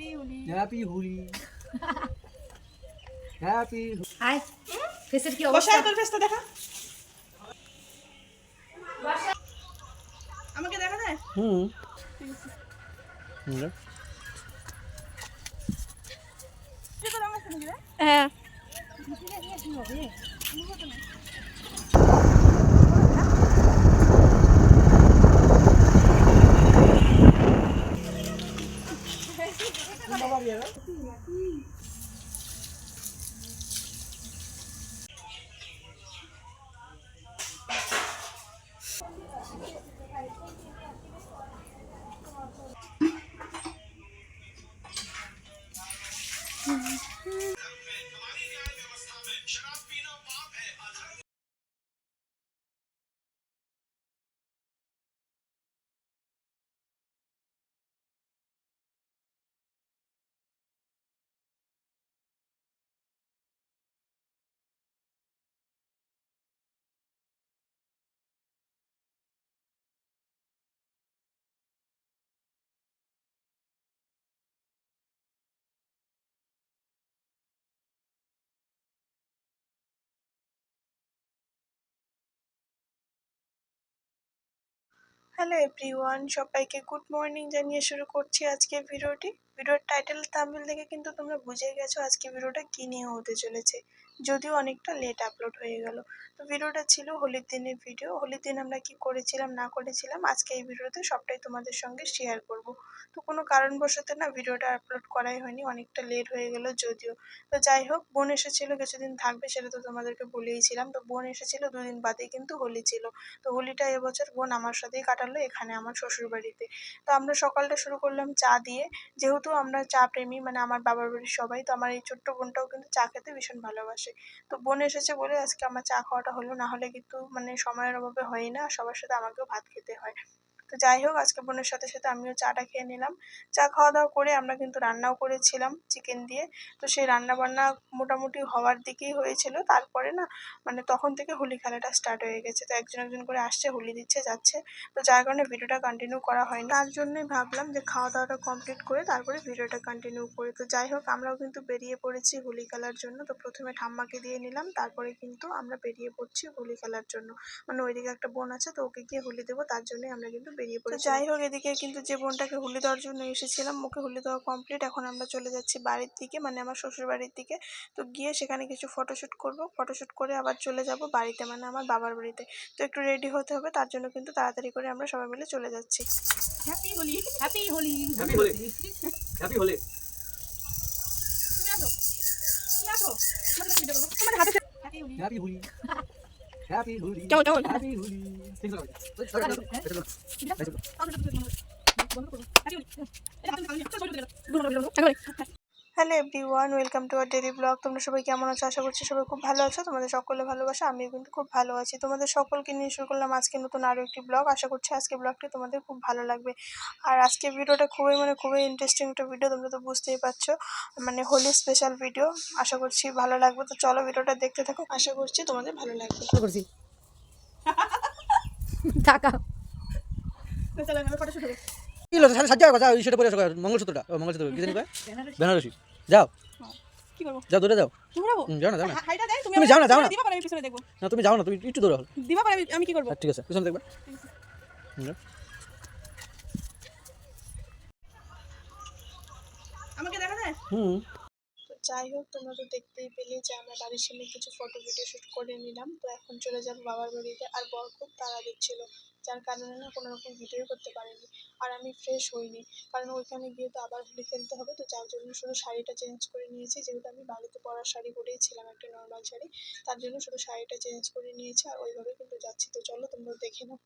Happy Holi happy Holi happy high ফেসের কি বসে অবস্থা? আয় তোর ফেসটা দেখা। আমাকে দেখা যায়? হুম। রে? হ্যাঁ। Yeah. হ্যালো এভরিওয়ান সবাইকে গুড মর্নিং জানিয়ে শুরু করছি আজকের ভিডিওটি। ভিডিওর টাইটেল থাম্বনেল দেখে কিন্তু তোমরা বুঝে গেছো আজকে ভিডিওটা কী নিয়ে হতে চলেছে। যদিও অনেকটা লেট আপলোড হয়ে গেল। তো ভিডিওটা ছিল হোলির দিনের ভিডিও হোলির দিন আমরা কি করেছিলাম, না করেছিলাম, আজকে এই ভিডিওতে সবটাই তোমাদের সঙ্গে শেয়ার করব। তো কোনো কারণবশত না ভিডিওটা আপলোড করাই হয়নি, অনেকটা লেট হয়ে গেল যদিও। তো যাই হোক, বোন এসেছিল, কিছুদিন থাকবে সেটা তো তোমাদেরকে বলেইছিলাম তো বোন এসেছিল, দুদিন বাদেই কিন্তু হোলি ছিল। তো হোলিটা এবছর বোন আমার সাথেই কাটালো, এখানে আমার শ্বশুরবাড়িতে। তো আমরা সকালটা শুরু করলাম চা দিয়ে। যেহেতু আমরা চা প্রেমী মানে আমার বাবার বাড়ির সবাই, তো আমার এই ছোট্ট বোনটাও কিন্তু চা খেতে ভীষণ ভালোবাসে। তো বোন এসেছে বলে আজকে আমার চা খাওয়াটা হলো, না হলে কিন্তু মানে সময়ের অভাবে হয় না, সবার সাথে আমাকেও ভাত খেতে হয়। তো যাই হোক, আজকে বোনের সাথে সাথে আমিও চাটা খেয়ে নিলাম। চা খাওয়া দাওয়া করে আমরা কিন্তু রান্নাও করেছিলাম চিকেন দিয়ে। তো সেই রান্না বান্না মোটামুটি হওয়ার দিকেই হয়েছিল। তারপরে না মানে তখন থেকে হোলি খেলাটা স্টার্ট হয়ে গেছে। তো একজন একজন করে আসছে, হোলি দিচ্ছে, যাচ্ছে। তো যার কারণে ভিডিওটা কন্টিনিউ করা হয়নি। তার জন্যই ভাবলাম যে খাওয়া দাওয়াটা কমপ্লিট করে তারপরে ভিডিওটা কন্টিনিউ করি। তো যাই হোক, আমরাও কিন্তু বেরিয়ে পড়েছি হোলি খেলার জন্য। তো প্রথমে ঠাম্মাকে দিয়ে নিলাম, তারপরে কিন্তু আমরা বেরিয়ে পড়ছি হোলি খেলার জন্য। মানে ওইদিকে একটা বোন আছে, তো ওকে গিয়ে হোলি দেবো, তার জন্যই আমরা কিন্তু বেরিয়ে পড়েছি যাই হোক এদিকে কিন্তু যে বোনটাকে হোলি দেওয়ার জন্য এসেছিলাম ওকে হোলি দেওয়া কমপ্লিট এখন আমরা চলে যাচ্ছি বাড়ির দিকে মানে আমার শ্বশুর বাড়ির দিকে। তো গিয়ে সেখানে কিছু ফটোশ্যুট করব। ফটোশ্যুট করে আবার চলে যাব বাড়িতে মানে আমার বাবার বাড়িতে। তো একটু রেডি হতে হবে তার জন্য কিন্তু তাড়াতাড়ি করে আমরা সবাই মিলে চলে যাচ্ছি। Happy Holi happy Holi happy Holi happy Holi তুমি আসো তুমি আসো। তোমার ভিডিও করব তোমার হাতে হ্যাপি হোলি হ্যাপি হোলি কেমন কেমন হ্যাপি হোলি ঠিক আছে hello everyone welcome to our daily blog. তোমরা সবাই কেমন আছো? আশা করছি সবাই খুব ভালো আছো। তোমাদের সকলে ভালোবাসা আমিও কিন্তু খুব ভালো আছি। তোমাদের সকলকে নিয়ে শুরু করলাম আজকে নতুন আরও একটি ব্লগ। আশা করছি আজকে ব্লগটি তোমাদের খুব ভালো লাগবে। আর আজকে ভিডিওটা খুবই মানে খুবই ইন্টারেস্টিং একটা ভিডিও তোমরা তো বুঝতেই পারছ। মানে হোলি স্পেশাল ভিডিও আশা করছি ভালো লাগবে। তো চলো ভিডিওটা দেখতে থাকো। আশা করছি তোমাদের ভালো লাগবে। করছি। টাকা কি হলো? সাথে কথা ওই সেটা পরে মঙ্গলসূত্রটা মঙ্গলসূত্র কি জানি বেনারসি। যাও। কি করব? যাও দূরে যাও। তুমি যাও। না যাও না। হাইটা দেয় তুমি যাও না, যাও না। দিবা পরে আমি পিছনে দেখব। না তুমি যাও না তুমি একটু দূরে হল দিবা পরে আমি- আমি কি করব? ঠিক আছে পিছনে দেখবে। হুম, যাও। আমাকে দেখা যায়? হুম। যাই হোক তোমরা তো দেখতেই পেলে যে আমরা বাড়ির সামনে কিছু ফটো ভিডিও শ্যুট করে নিলাম। তো এখন চলে যাব বাবার বাড়িতে আর বর খুব তাড়া দিচ্ছিল। যার কারণে না কোনো রকম ভিডিও করতে পারিনি আর আমি ফ্রেশ হইনি। কারণ ওইখানে গিয়ে তো আবার হোলি খেলতে হবে, তো যার জন্য শুধু শাড়িটা চেঞ্জ করে নিয়েছি। যেহেতু আমি বাড়িতে পরার শাড়ি পরেই ছিলাম একটা নর্মাল শাড়ি, তার জন্য শুধু শাড়িটা চেঞ্জ করে নিয়েছি আর ওইভাবে কিন্তু যাচ্ছি। তো চলো তোমরা দেখে নাও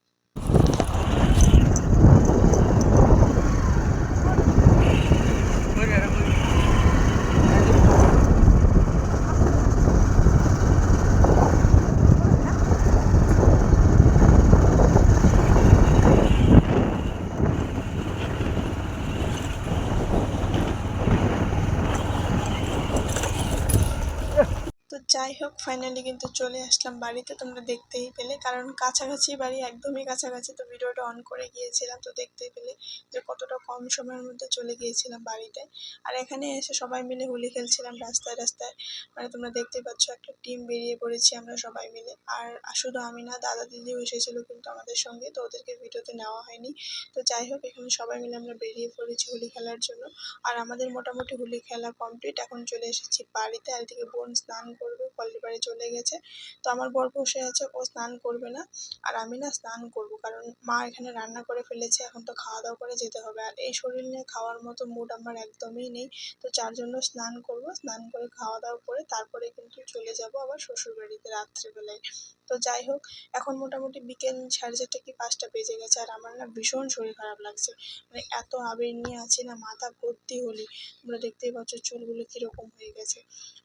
তো যাই হোক ফাইনালি কিন্তু চলে আসলাম বাড়িতে। তোমরা দেখতেই পেলে, কারণ কাছাকাছি বাড়ি একদমই কাছাকাছি। তো ভিডিওটা অন করে গিয়েছিলাম, তো দেখতেই পেলে যে কতটা কম সময়ের মধ্যে চলে গিয়েছিলাম বাড়িতে। আর এখানে এসে সবাই মিলে হোলি খেলছিলাম রাস্তায় রাস্তায়। মানে তোমরা দেখতেই পাচ্ছ, একটা টিম বেরিয়ে পড়েছি আমরা সবাই মিলে। আর শুধু আমি না, দাদা দিদিও এসেছিল কিন্তু আমাদের সঙ্গে, তো ওদেরকে ভিডিওতে নেওয়া হয়নি। তো যাই হোক, এখানে সবাই মিলে আমরা বেরিয়ে পড়েছি হোলি খেলার জন্য। আর আমাদের মোটামুটি হোলি খেলা কমপ্লিট এখন চলে এসেছি বাড়িতে। আর এদিকে বোন স্নান করবে। কলের বাড়ি চলে গেছে। তো আমার বর বসে আছে, ও স্নান করবে না। আর আমি না স্নান করব, কারণ মা এখানে রান্না করে ফেলেছে, এখন তো খাওয়া দাওয়া করে যেতে হবে। আর এই শরীর নিয়ে খাওয়ার মতো মুড আমার একদমই নেই। তো যার জন্য স্নান করব, স্নান করে খাওয়া দাওয়া করে তারপরে কিন্তু চলে যাব আবার শ্বশুরবাড়িতে রাত্রেবেলায়। তো যাই হোক, এখন মোটামুটি বিকেল সাড়ে চারটে কি পাঁচটা বেজে গেছে, আর আমার না ভীষণ শরীর খারাপ লাগছে। মানে এত আবির নিয়ে আছি না, মাথা ভর্তি হলি। তোমরা দেখতেই পাচ্ছ চুলগুলো কীরকম হয়ে গেছে।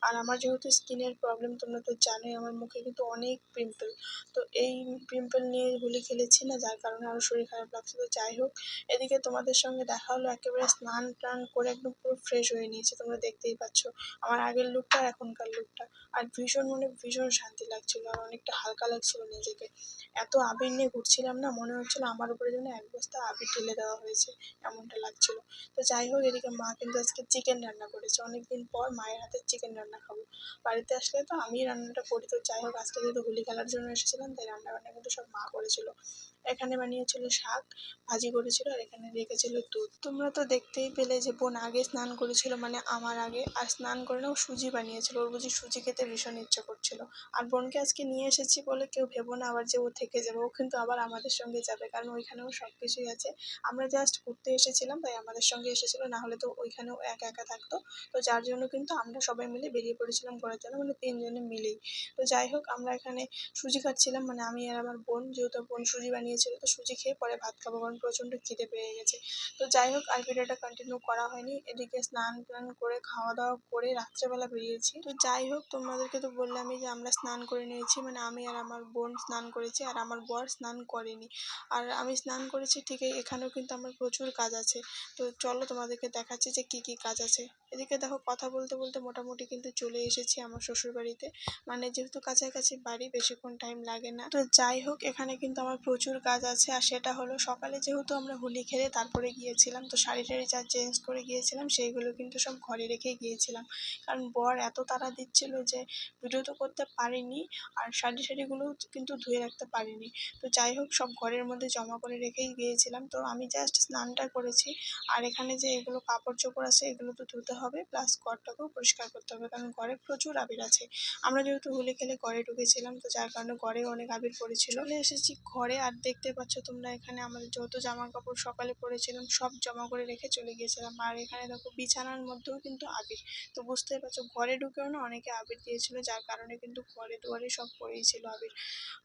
আর আমার যেহেতু স্কিনের প্রবলেম তোমরা তো জানোই, আমার মুখে কিন্তু অনেক পিম্পল তো এই পিম্পল নিয়ে হোলি খেলেছি না, যার কারণে আরও শরীর খারাপ লাগছে। তো যাই হোক, এদিকে তোমাদের সঙ্গে দেখা হলো, একেবারে স্নান টান করে একদম পুরো ফ্রেশ হয়ে নিয়েছে, তোমরা দেখতেই পাচ্ছ। আমার আগের লুকটা আর এখনকার লুকটা আর ভীষণ মনে ভীষণ শান্তি লাগছিল, আর অনেকটা হালকা লাগছিল নিজেকে। এত আবির নিয়ে ঘুরছিলাম না, মনে হচ্ছিল আমার উপরে যেন এক বস্তা আবির ঢেলে দেওয়া হয়েছে, এমনটা লাগছিল। তো যাই হোক, এদিকে মা কিন্তু আজকে চিকেন রান্না করেছে। অনেক দিন পর মায়ের হাতে চিকেন রান্না খাব। বাড়িতে আসলে তো আমি রান্নাটা করি। তো যাই হোক, আজকে যেহেতু হোলি খেলার জন্য এসেছিলাম তাই রান্না বান্না কিন্তু সব মা করেছিল। এখানে বানিয়েছিল শাক, ভাজি করেছিল, আর এখানে রেখেছিল দুধ। তোমরা তো দেখতেই পেলে যে বোন আগে স্নান করেছিল মানে আমার আগে, আর স্নান করে না ও সুজি বানিয়েছিল। ওর বুঝি সুজি খেতে ভীষণ ইচ্ছে করছিল। আর বোনকে আজকে নিয়ে এসেছি বলে কেউ ভেবো না আবার যে ও থেকে যাবে। ও কিন্তু আবার আমাদের সঙ্গে যাবে, কারণ ওইখানেও সব কিছুই আছে। আমরা জাস্ট ঘুরতে এসেছিলাম, তাই আমাদের সঙ্গে এসেছিল, না হলে তো ওইখানেও একা একা থাকতো। তো যার জন্য কিন্তু আমরা সবাই মিলে বেরিয়ে পড়েছিলাম ঘোরার জন্য। মানে তিনজনে মিলেই। তো যাই হোক, আমরা এখানে সুজি খাচ্ছিলাম। মানে আমি আর আমার বোন, যেহেতু বোন সুজি বানিয়েছিল, তো সুজি খেয়ে পরে ভাত খাব কারণ প্রচণ্ড খিদে পেয়ে গেছে। তো যাই হোক, আর ভিডিওটা কন্টিনিউ করা হয়নি। এদিকে স্নান টান করে, খাওয়া দাওয়া করে রাত্রেবেলা বেরিয়েছি। তো যাই হোক, তোমাদেরকে তো বললামই যে আমরা স্নান করে নিয়েছি। মানে আমি আর আমার বোন স্নান করেছি আর আমার বর স্নান করেনি। আর আমি স্নান করেছি ঠিকই এখানেও কিন্তু আমার প্রচুর কাজ আছে। তো চলো তোমাদেরকে দেখাচ্ছি যে কী কী কাজ আছে। এদিকে দেখো, কথা বলতে বলতে মোটামুটি কিন্তু চলে এসেছি আমার শ্বশুর বাড়িতে। মানে যেহেতু কাছাকাছি বাড়ি, বেশিক্ষণ টাইম লাগে না। তো যাই হোক, এখানে কিন্তু আমার প্রচুর কাজ আছে। আর সেটা হলো, সকালে যেহেতু আমরা হোলি খেলে তারপরে গিয়েছিলাম, তো শাড়ি টাড়ি যা চেঞ্জ করে গিয়েছিলাম, সেইগুলো কিন্তু সব ঘরে রেখেই গিয়েছিলাম। কারণ বর এত তাড়া দিচ্ছিল যে ভিডিও তো করতে পারিনি, আর শাড়ি শাড়িগুলো কিন্তু ধুয়ে রাখতে পারিনি। তো যাই হোক, সব ঘরের মধ্যে জমা করে রেখেই গিয়েছিলাম। তো আমি জাস্ট স্নানটা করেছি। আর এখানে যে এগুলো কাপড় চোপড় আছে, এগুলো তো ধুতে হবে। প্লাস ঘরটাকেও পরিষ্কার করতে হবে। কারণ ঘরে প্রচুর আবির আছে। আমরা যেহেতু হোলি খেলে ঘরে ঢুকেছিলাম, তো যার কারণে ঘরে অনেক আবির পড়েছিল। চলে এসেছি ঘরে, আর দেখতে পাচ্ছ তোমরা এখানে আমাদের যত জামা কাপড় সকালে পরেছিলাম, সব জমা করে রেখে চলে গিয়েছিলাম। আর এখানে দেখো বিছানার মধ্যেও কিন্তু আবির। তো বুঝতেই পারছ, ঘরে ঢুকেও না অনেকে আবির দিয়েছিল, যার কারণে কিন্তু ঘরে দুয়ারে সব পড়েই ছিল আবির।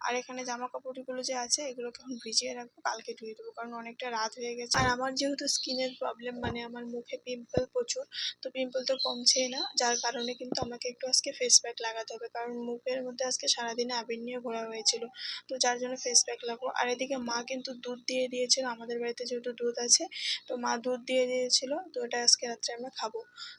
আর এখানে জামা কাপড়গুলো যে আছে, এগুলোকে এখন ভিজিয়ে রাখব, কালকে ধুয়ে দেবো, কারণ অনেকটা রাত হয়ে গেছে। আর আমার যেহেতু স্কিনের প্রবলেম মানে আমার মুখে পিম্পল প্রচুর, তো পিম্পল তো কমছেই না, যার কারণে কিন্তু আমাকে একটু আজকে ফেস প্যাক লাগাতে হবে। কারণ মুখের মধ্যে আজকে সারাদিনে আবির নিয়ে ঘোরা হয়েছিল। তো যার জন্য ফেস প্যাক লাগবো। আর এদিকে মা কিন্তু দুধ দিয়ে দিয়েছিল। আমাদের বাড়িতে যেহেতু দুধ আছে, তো মা দুধ দিয়ে দিয়েছিল। তো ওটা আজকে রাত্রে আমরা খাব।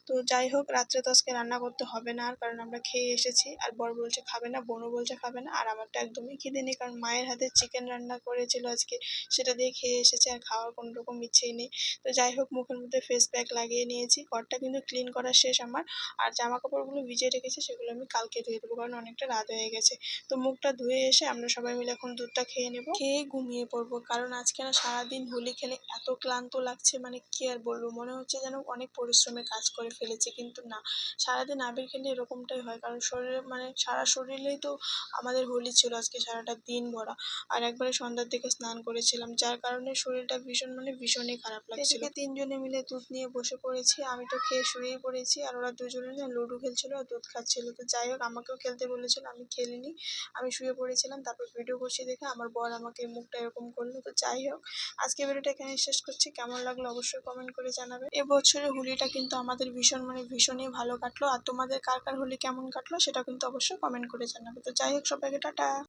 তো যাই হোক, রাত্রে তো আজকে রান্না করতে হবে না আর কারণ আমরা খেয়ে এসেছি। আর বর বলছে খাবে না, বোনও বলছে খাবে না। আর আমার তো একদমই খিদে নেই, কারণ মায়ের হাতে চিকেন রান্না করেছিল আজকে। সেটা দিয়ে খেয়ে এসেছি, আর খাওয়ার কোনো রকম ইচ্ছেই নেই। তো যাই হোক, মুখের মধ্যে ফেস প্যাক লাগিয়ে নিয়েছি। ঘরটা কিন্তু ক্লিন করা শেষ আমার। আর জামা কাপড়গুলো ভিজিয়ে রেখেছি, সেগুলো আমি কালকে ধুয়ে দেবো, কারণ অনেকটা রাত হয়ে গেছে। তো মুখটা ধুয়ে এসে আমরা সবাই মিলে এখন দুধটা খেয়ে নেব। খেয়ে ঘুমিয়ে পড়ব, কারণ আজকে না সারাদিন হোলি খেলে এত ক্লান্ত লাগছে মানে কি আর বলব? মনে হচ্ছে যেন অনেক পরিশ্রমের কাজ করে ফেলেছি, কিন্তু না। সারাদিন আবির খেলে এরকমটাই হয়, কারণ শরীরে মানে সারা শরীরেই তো আমাদের হোলি ছিল আজকে সারাটা দিন ভরা। আর একবারে সন্ধ্যার দিকে স্নান করেছিলাম, যার কারণে শরীরটা ভীষণ মানে ভীষণই খারাপ লাগছিল। তিনজনে মিলে দুধ নিয়ে বসে পড়েছি, আমি তো খেয়ে শুয়েই পড়েছি, আর ওরা দুজনে না লুডো খেলছিল আর দুধ খাচ্ছিল। তো যাই হোক, আমাকেও খেলতে বলেছিল, আমি খেলিনি। আমি শুয়ে পড়েছিলাম, তারপর ভিডিও বসে দেখে আমার বর আমাকে মুখটা এরকম করল। তো যাই হোক, আজকে ভিডিওটা এখানে শেষ করছি। কেমন লাগল অবশ্যই কমেন্ট করে জানাবে। এবছরের হোলিটা কিন্তু আমাদের ভীষণ মানে ভীষণই ভালো কাটলো। আর তোমাদের কার কার হোলি কেমন কাটলো, সেটা কিন্তু অবশ্যই কমেন্ট করে জানাবে। তো যাই হোক, সবাইকে টাটা।